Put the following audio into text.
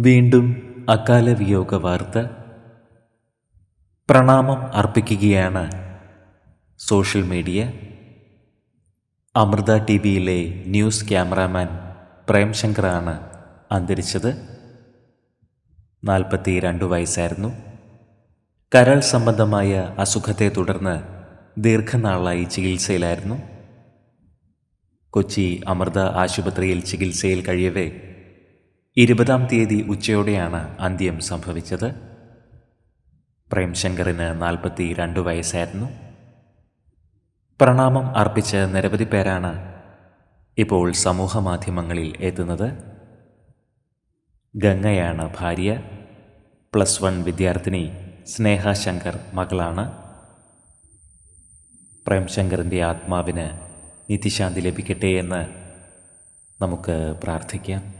വീണ്ടും അകാല വിയോഗ വാർത്ത പ്രണാമം അർപ്പിക്കുകയാണ് സോഷ്യൽ മീഡിയ അമൃത ടി വിയിലെ ന്യൂസ് ക്യാമറാമാൻ പ്രേംശങ്കറാണ് അന്തരിച്ചത്. നാൽപ്പത്തി രണ്ട് വയസ്സായിരുന്നു. കരൾ സംബന്ധമായ അസുഖത്തെ തുടർന്ന് ദീർഘനാളായി ചികിത്സയിലായിരുന്നു. കൊച്ചി അമൃത ആശുപത്രിയിൽ ചികിത്സയിൽ കഴിയവേ ഇരുപതാം തീയതി ഉച്ചയോടെയാണ് അന്ത്യം സംഭവിച്ചത്. പ്രേംശങ്കറിന് നാൽപ്പത്തി രണ്ട് വയസ്സായിരുന്നു. പ്രണാമം അർപ്പിച്ച നിരവധി പേരാണ് ഇപ്പോൾ സമൂഹമാധ്യമങ്ങളിൽ എത്തുന്നത്. ഗംഗയാണ് ഭാര്യ പ്ലസ് വൺ വിദ്യാർത്ഥിനി സ്നേഹ ശങ്കർ മകളാണ്. പ്രേംശങ്കറിന്റെ ആത്മാവിന് നിത്യശാന്തി ലഭിക്കട്ടെ എന്ന് നമുക്ക് പ്രാർത്ഥിക്കാം.